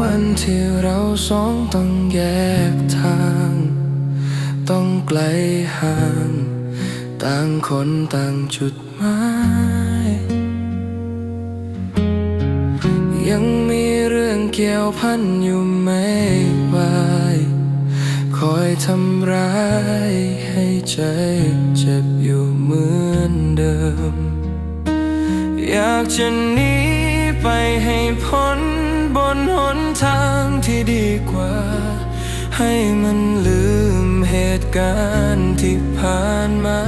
วันที่เราสองต้องแยกทาง ต้องไกลห่าง ต่างคนต่างจุดหมาย ยังมีเรื่องเกี่ยวพันอยู่ไม่ไหวคอยทำร้ายให้ใจเจ็บอยู่เหมือนเดิม อยากจะหนีไปให้พ้น บนหนทางที่ดีกว่า ให้มันลืมเหตุการณ์ที่ผ่านมา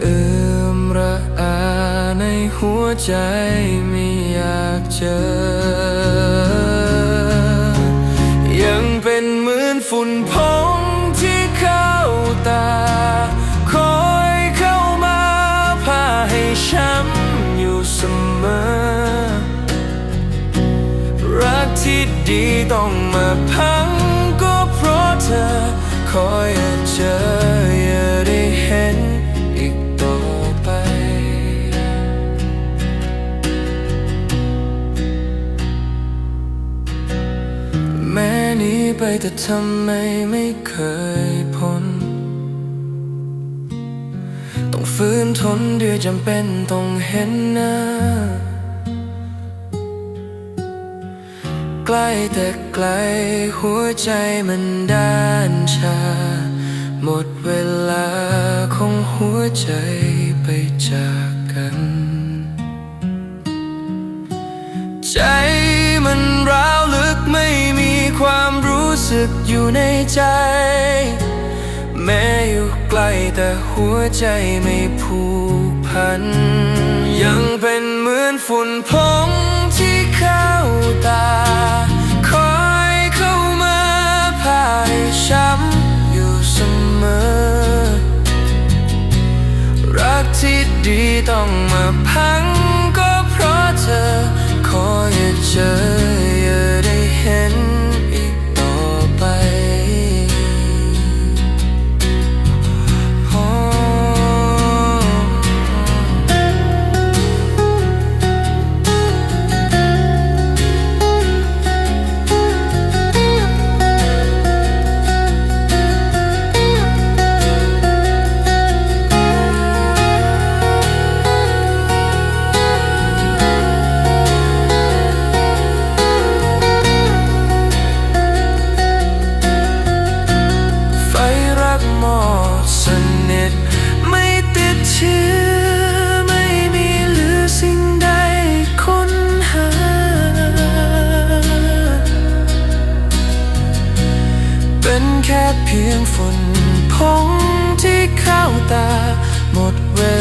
เอือมระอาในหัวใจไม่อยากเจอ ที่ต้องมาพังก็เพราะเธอ คอยจะเจออย่าได้เห็นอีกต่อไป แม้นี้ไปแต่ทำไมไม่เคยพ้นต้องฝืนทนด้วยจำเป็นต้องเห็นหน้า ใกล้แต่ไกลหัวใจมันด้านชา หมดเวลาของหัวใจไปจากกัน ใจมันร้าวลึกไม่มีความรู้สึกอยู่ในใจ แม้อยู่ไกลแต่หัวใจไม่ผูกพัน ยังเป็นเหมือนฝุ่นพองที่เข้าตา ดีต้องมาพัง เป็นแค่เพียงฝุ่นพงที่เข้าตาหมดเวลา